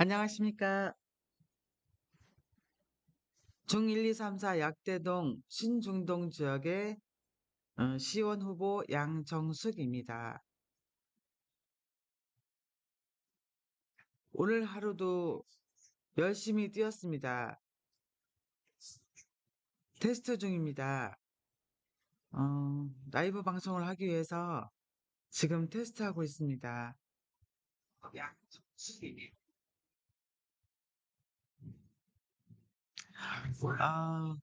안녕하십니까. 중 1, 2, 3, 4 약대동 신중동 지역의 어, 시원 후보 양정숙입니다. 오늘 하루도 열심히 뛰었습니다. 테스트 중입니다. 어, 라이브 방송을 하기 위해서 지금 테스트하고 있습니다. 양정숙입니다. 아,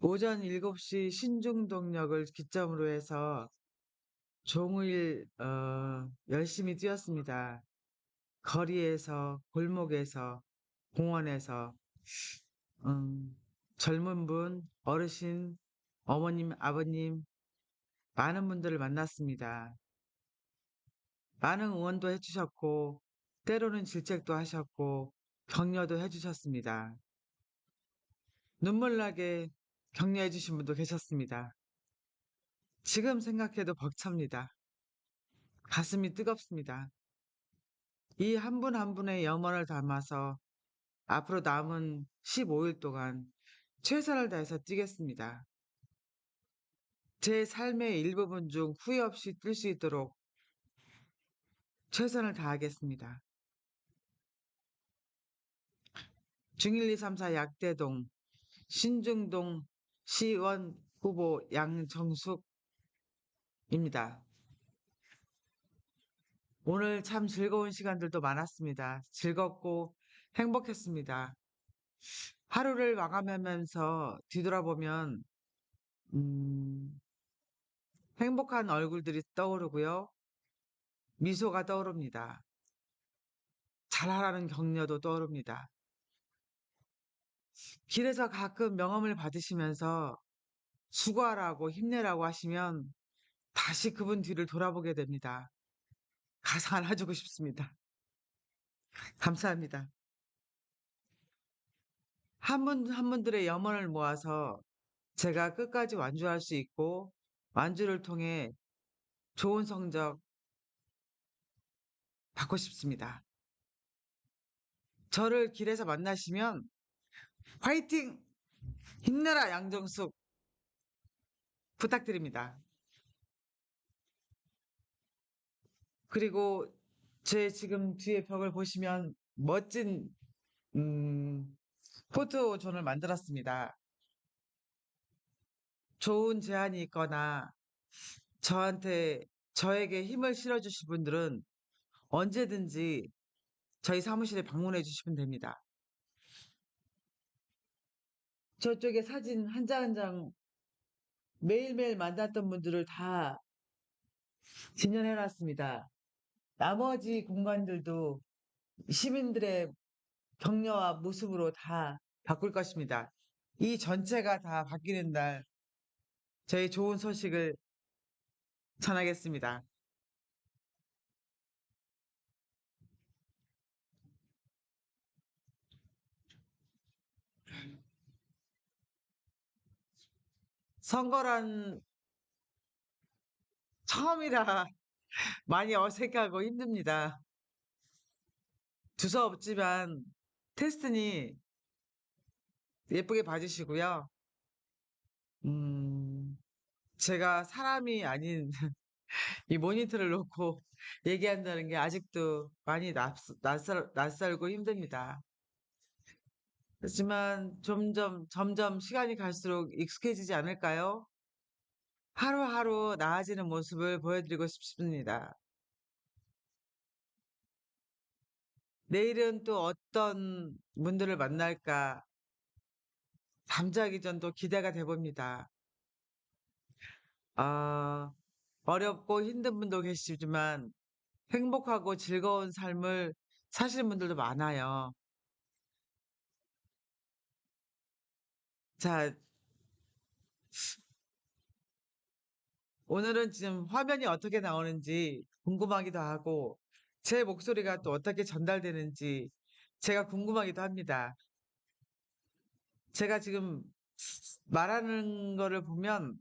오전 7시 신중동역을 기점으로 해서 종일 어, 열심히 뛰었습니다. 거리에서, 골목에서, 공원에서, 음, 젊은 분, 어르신, 어머님, 아버님, 많은 분들을 만났습니다. 많은 응원도 해주셨고, 때로는 질책도 하셨고, 격려도 해주셨습니다. 눈물 나게 격려해 주신 분도 계셨습니다. 지금 생각해도 벅찹니다. 가슴이 뜨겁습니다. 이 한 분 한 분의 염원을 담아서 앞으로 남은 15일 동안 최선을 다해서 뛰겠습니다. 제 삶의 일부분 중 후회 없이 뛸 수 있도록 최선을 다하겠습니다. 중1, 2, 3, 4 약대동 신중동 시원 후보 양정숙입니다. 오늘 참 즐거운 시간들도 많았습니다. 즐겁고 행복했습니다. 하루를 마감하면서 뒤돌아보면 음, 행복한 얼굴들이 떠오르고요. 미소가 떠오릅니다. 잘하라는 격려도 떠오릅니다. 길에서 가끔 명함을 받으시면서 수고하라고 힘내라고 하시면 다시 그분 뒤를 돌아보게 됩니다. 가상 하나 주고 싶습니다. 감사합니다. 한 분, 한 분들의 염원을 모아서 제가 끝까지 완주할 수 있고, 완주를 통해 좋은 성적 받고 싶습니다. 저를 길에서 만나시면, 화이팅! 힘내라, 양정숙! 부탁드립니다. 그리고 제 지금 뒤에 벽을 보시면 멋진 음, 포토존을 만들었습니다. 좋은 제안이 있거나 저한테 저에게 힘을 실어주실 분들은 언제든지 저희 사무실에 방문해 주시면 됩니다. 저쪽에 사진 한 장 한 장 매일매일 만났던 분들을 다 진연해 놨습니다. 나머지 공간들도 시민들의 격려와 모습으로 다 바꿀 것입니다. 이 전체가 다 바뀌는 날, 저희 좋은 소식을 전하겠습니다. 선거란 처음이라 많이 어색하고 힘듭니다. 두서없지만 테스트니 예쁘게 봐주시고요. 음, 제가 사람이 아닌 이 모니터를 놓고 얘기한다는 게 아직도 많이 낯, 낯설, 낯설고 힘듭니다. 하지만 점점, 점점 시간이 갈수록 익숙해지지 않을까요? 하루하루 나아지는 모습을 보여드리고 싶습니다. 내일은 또 어떤 분들을 만날까 잠자기 전도 기대가 돼 봅니다. 아, 어렵고 힘든 분도 계시지만 행복하고 즐거운 삶을 사시는 분들도 많아요. 자, 오늘은 지금 화면이 어떻게 나오는지 궁금하기도 하고 제 목소리가 또 어떻게 전달되는지 제가 궁금하기도 합니다. 제가 지금 말하는 거를 보면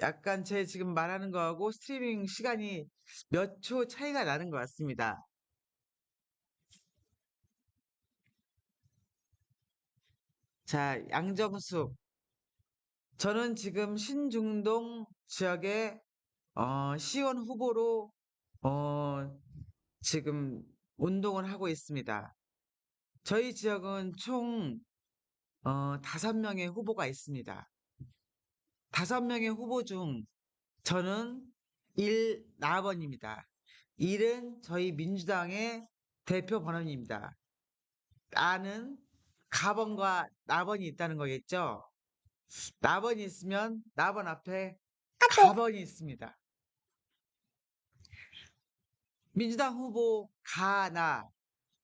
약간 제 지금 말하는 거하고 스트리밍 시간이 몇 초 차이가 나는 것 같습니다. 자, 양정숙. 저는 지금 신중동 지역의 어, 시원 후보로 어, 지금 운동을 하고 있습니다. 저희 지역은 총 어, 다섯 명의 후보가 있습니다. 다섯 명의 후보 중 저는 1 나번입니다. 1은 저희 민주당의 대표 번호입니다. 나는 가번과 나번이 있다는 거겠죠? 나번이 있으면 나번 앞에 가번이 있습니다. 민주당 후보 가나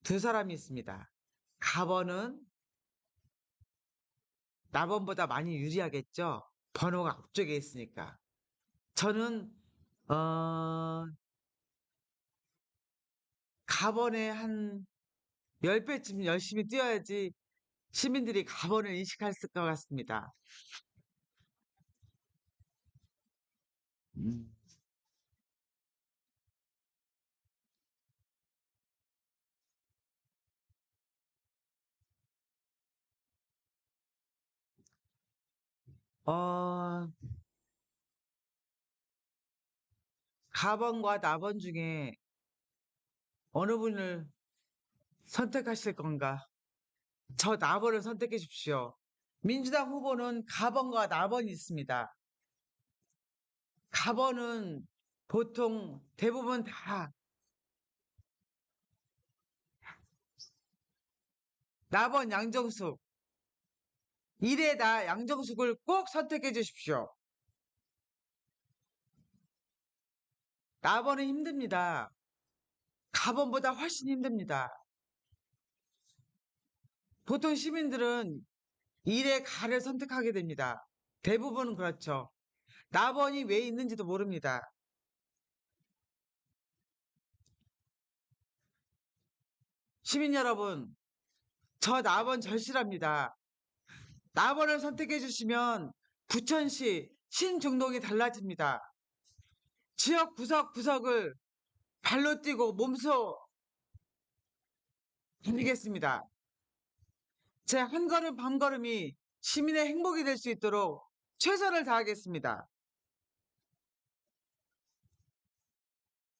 두 사람이 있습니다. 가번은 나번보다 많이 유리하겠죠? 번호가 앞쪽에 있으니까. 저는 어 가번에 한 10배쯤 열심히 뛰어야지 시민들이 가번을 인식할 것 같습니다. 음. 어, 가번과 나번 중에 어느 분을 선택하실 건가? 저 나번을 선택해 주십시오. 민주당 후보는 가번과 나번이 있습니다. 가번은 보통 대부분 다 나번 양정숙 이래 나 양정숙을 꼭 선택해 주십시오. 나번은 힘듭니다. 가번보다 훨씬 힘듭니다. 보통 시민들은 일의 가를 선택하게 됩니다. 대부분은 그렇죠. 나번이 왜 있는지도 모릅니다. 시민 여러분, 저 나번 절실합니다. 나번을 선택해 주시면 부천시 신중동이 달라집니다. 지역 구석구석을 발로 뛰고 몸소 다니겠습니다. 제 한 걸음 한 걸음이 시민의 행복이 될 수 있도록 최선을 다하겠습니다.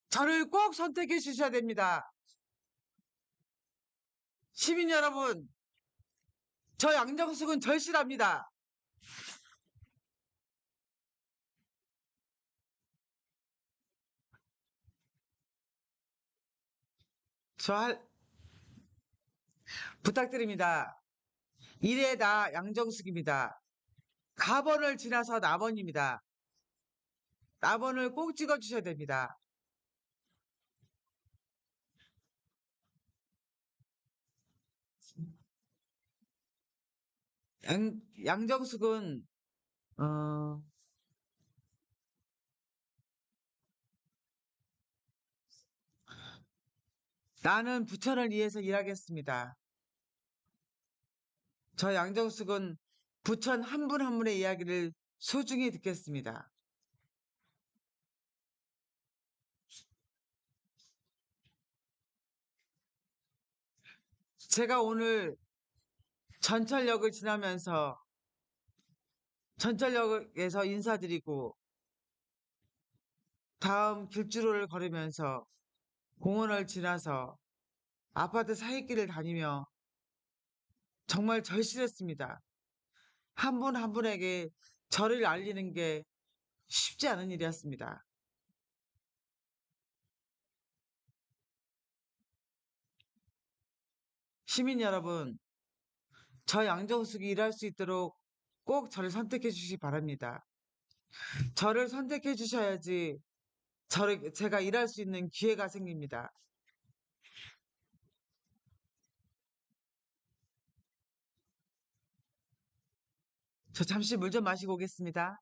저를 꼭 선택해 주셔야 됩니다. 시민 여러분, 저 양정숙은 절실합니다. 저 할, 부탁드립니다. 이래 나 양정숙입니다. 가번을 지나서 나번입니다. 나번을 꼭 찍어주셔야 됩니다. 양, 양정숙은 어, 나는 부천을 위해서 일하겠습니다. 저 양정숙은 부천 한 분 한 분의 이야기를 소중히 듣겠습니다. 제가 오늘 전철역을 지나면서 전철역에서 인사드리고 다음 길주로를 걸으면서 공원을 지나서 아파트 사이길을 다니며 정말 절실했습니다. 한분한 분에게 저를 알리는 게 쉽지 않은 일이었습니다. 시민 여러분, 저 양정숙이 일할 수 있도록 꼭 저를 선택해 주시기 바랍니다. 저를 선택해 주셔야지 저를, 제가 일할 수 있는 기회가 생깁니다. 저 잠시 물 좀 마시고 오겠습니다.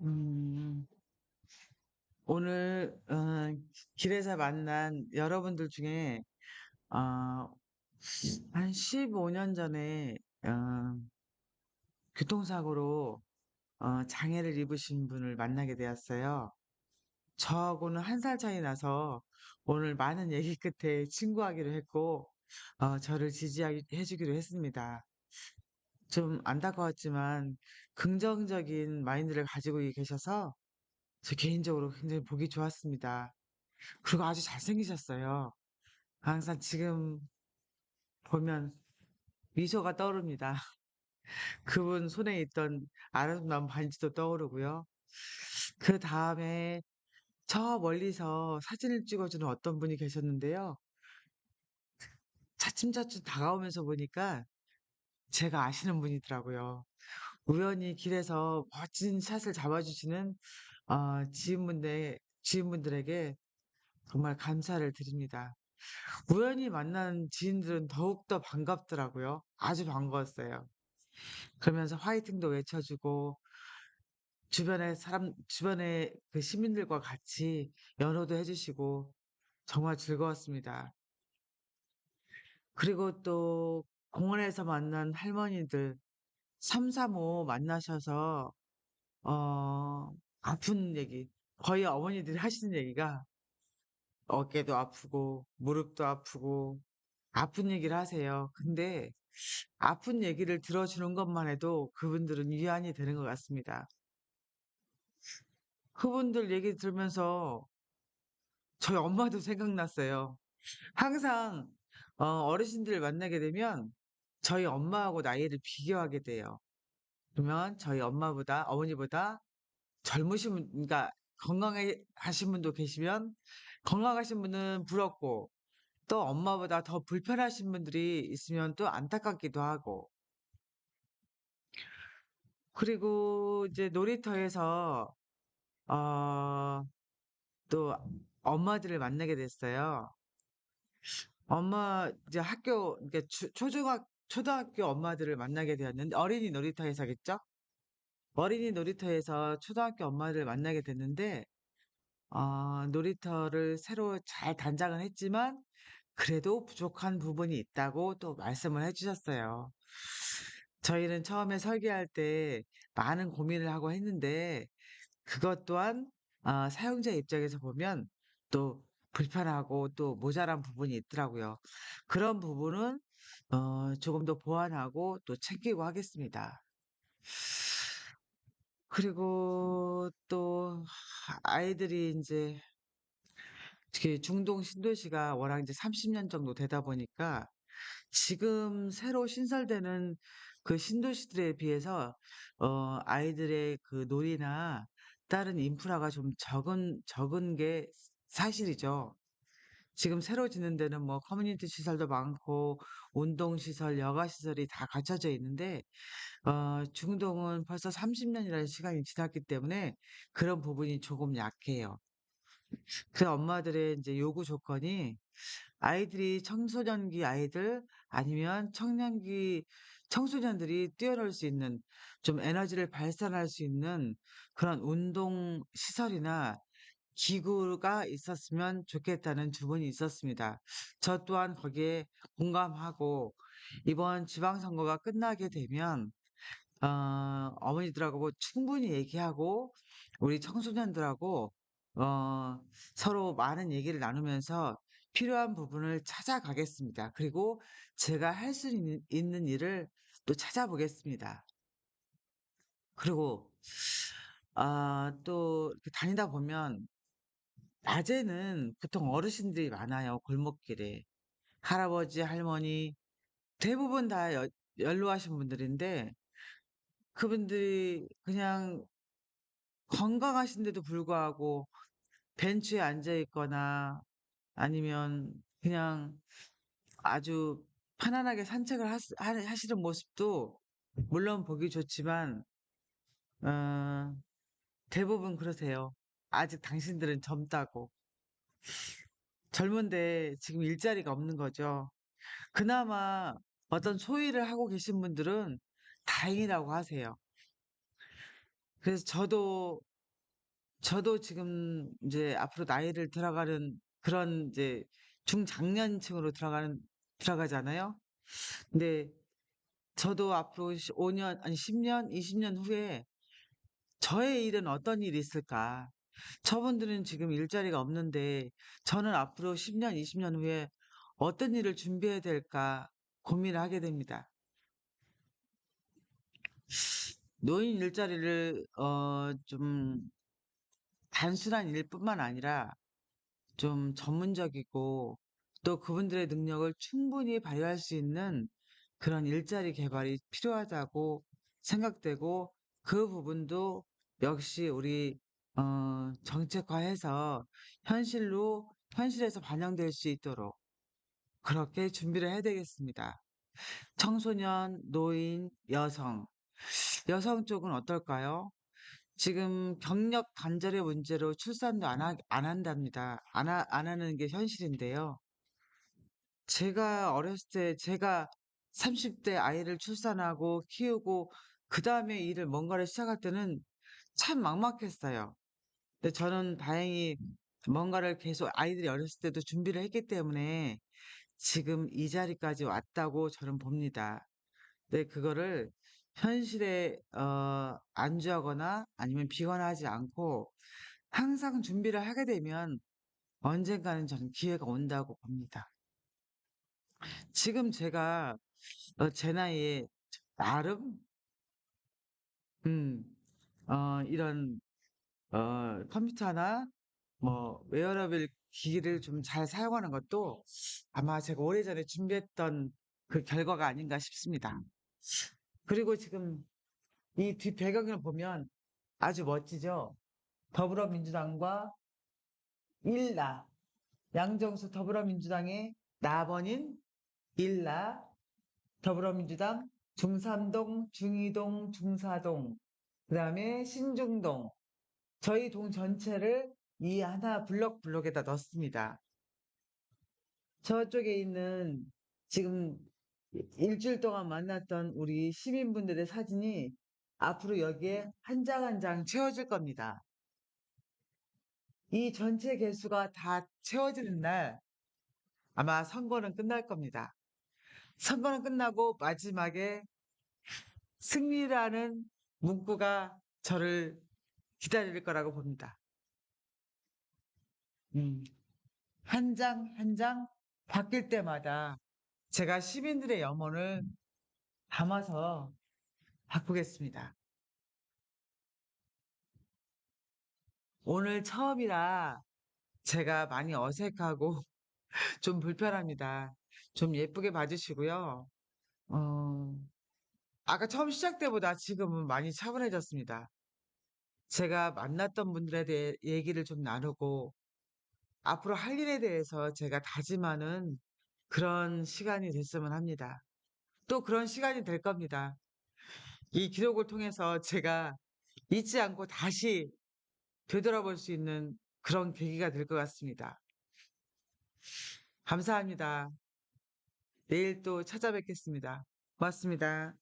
음. 오늘 어 길에서 만난 여러분들 중에 어 한 15년 전에 어 교통사고로 어 장애를 입으신 분을 만나게 되었어요. 저하고는 한살 차이 나서 오늘 많은 얘기 끝에 친구하기로 했고 어 저를 지지하기 해 주기로 했습니다. 좀 안타까웠지만 긍정적인 마인드를 가지고 계셔서 저 개인적으로 굉장히 보기 좋았습니다. 그리고 아주 잘생기셨어요. 항상 지금 보면 미소가 떠오릅니다. 그분 손에 있던 아름다운 반지도 떠오르고요. 그다음에 저 멀리서 사진을 찍어주는 어떤 분이 계셨는데요. 차츰차츰 다가오면서 보니까 제가 아시는 분이더라고요. 우연히 길에서 멋진 샷을 잡아주시는 어, 지인분들, 지인분들에게 정말 감사를 드립니다. 우연히 만난 지인들은 더욱더 반갑더라고요. 아주 반가웠어요. 그러면서 화이팅도 외쳐주고 주변에 사람, 주변에 그 시민들과 같이 연호도 해 주시고 정말 즐거웠습니다. 그리고 또 공원에서 만난 할머니들 335 만나셔서 어, 아픈 얘기, 거의 어머니들이 하시는 얘기가 어깨도 아프고 무릎도 아프고 아픈 얘기를 하세요. 근데 아픈 얘기를 들어주는 것만 해도 그분들은 위안이 되는 것 같습니다. 그분들 얘기 들으면서 저희 엄마도 생각났어요. 항상 어, 어르신들 만나게 되면 저희 엄마하고 나이를 비교하게 돼요. 그러면 저희 엄마보다 어머니보다 젊으신 분, 그러니까 건강하신 분도 계시면 건강하신 분은 부럽고 또 엄마보다 더 불편하신 분들이 있으면 또 안타깝기도 하고 그리고 이제 놀이터에서 어, 또 엄마들을 만나게 됐어요. 엄마 이제 학교 그러니까 초- 초중학 초등학교 엄마들을 만나게 되었는데 어린이 놀이터에서겠죠? 어린이 놀이터에서 초등학교 엄마를 만나게 됐는데 어, 놀이터를 새로 잘 단장을 했지만 그래도 부족한 부분이 있다고 또 말씀을 해주셨어요. 저희는 처음에 설계할 때 많은 고민을 하고 했는데 그것 또한 아, 사용자 입장에서 보면 또 불편하고 또 모자란 부분이 있더라고요. 그런 부분은 어, 조금 더 보완하고 또 챙기고 하겠습니다. 그리고 또 아이들이 이제 특히 중동 신도시가 워낙 이제 30 년 정도 되다 보니까 지금 새로 신설되는 그 신도시들에 비해서 어, 아이들의 그 놀이나 다른 인프라가 좀 적은 적은 게 사실이죠. 지금 새로 짓는 데는 뭐 커뮤니티 시설도 많고 운동 시설, 여가 시설이 다 갖춰져 있는데 어, 중동은 벌써 30 년이라는 시간이 지났기 때문에 그런 부분이 조금 약해요. 그 엄마들의 이제 요구 조건이 아이들이 청소년기 아이들 아니면 청년기 청소년들이 뛰어놀 수 있는 좀 에너지를 발산할 수 있는 그런 운동 시설이나 기구가 있었으면 좋겠다는 주문이 있었습니다. 저 또한 거기에 공감하고 이번 지방선거가 끝나게 되면 어, 어머니들하고 뭐 충분히 얘기하고 우리 청소년들하고 어, 서로 많은 얘기를 나누면서 필요한 부분을 찾아가겠습니다. 그리고 제가 할 수 있는 일을 또 찾아보겠습니다. 그리고 아, 또 다니다 보면 낮에는 보통 어르신들이 많아요. 골목길에. 할아버지, 할머니 대부분 다 여- 연로하신 분들인데 그분들이 그냥 건강하신데도 불구하고 벤치에 앉아 있거나 아니면 그냥 아주 편안하게 산책을 하시, 하- 하시는 모습도 물론 보기 좋지만 어, 대부분 그러세요. 아직 당신들은 젊다고. 젊은데 지금 일자리가 없는 거죠. 그나마 어떤 소일을 하고 계신 분들은 다행이라고 하세요. 그래서 저도 저도 지금 이제 앞으로 나이를 들어가는 그런 이제 중장년층으로 들어가는 들어가잖아요. 근데 저도 앞으로 5년 아니 10년, 20년 후에 저의 일은 어떤 일이 있을까? 저분들은 지금 일자리가 없는데 저는 앞으로 10년, 20년 후에 어떤 일을 준비해야 될까 고민을 하게 됩니다. 노인 일자리를 어, 좀 단순한 일뿐만 아니라 좀 전문적이고 또 그분들의 능력을 충분히 발휘할 수 있는 그런 일자리 개발이 필요하다고 생각되고 그 부분도 역시 우리 어 정책화해서 현실로 현실에서 반영될 수 있도록 그렇게 준비를 해야 되겠습니다. 청소년, 노인, 여성. 여성 쪽은 어떨까요? 지금 경력 단절의 문제로 출산도 안 하 안 한답니다. 안 하 안 하는 게 현실인데요. 제가 어렸을 때 제가 30대 아이를 출산하고 키우고 그다음에 일을 뭔가를 시작할 때는 참 막막했어요. 근데 저는 다행히 뭔가를 계속 아이들이 어렸을 때도 준비를 했기 때문에 지금 이 자리까지 왔다고 저는 봅니다. 근데 그거를 현실에 어 안주하거나 아니면 비관하지 않고 항상 준비를 하게 되면 언젠가는 저는 기회가 온다고 봅니다. 지금 제가 어 제 나이에 나름 음 어 이런 어 컴퓨터나 뭐 웨어러블 기기를 좀 잘 사용하는 것도 아마 제가 오래전에 준비했던 그 결과가 아닌가 싶습니다. 그리고 지금 이 뒷 배경을 보면 아주 멋지죠? 더불어민주당과 일나 양정수 더불어민주당의 나번인 일나 더불어민주당 중삼동, 중이동, 중사동, 그 다음에 신중동 저희 동 전체를 이 하나 블록 블록에다 넣습니다. 저쪽에 있는 지금 이 일주일 동안 만났던 우리 시민분들의 사진이 앞으로 여기에 한 장 한 장 채워질 겁니다. 이 전체 개수가 다 채워지는 날 아마 선거는 끝날 겁니다. 선거는 끝나고 마지막에 승리라는 문구가 저를 기다릴 거라고 봅니다. 음. 한 장 한 장 바뀔 때마다 제가 시민들의 염원을 담아서 바꾸겠습니다. 오늘 처음이라 제가 많이 어색하고 좀 불편합니다. 좀 예쁘게 봐 주시고요. 어 아까 처음 시작 때보다 지금은 많이 차분해졌습니다. 제가 만났던 분들에 대해 얘기를 좀 나누고 앞으로 할 일에 대해서 제가 다짐하는 그런 시간이 됐으면 합니다. 또 그런 시간이 될 겁니다. 이 기록을 통해서 제가 잊지 않고 다시 되돌아볼 수 있는 그런 계기가 될 것 같습니다. 감사합니다. 내일 또 찾아뵙겠습니다. 고맙습니다.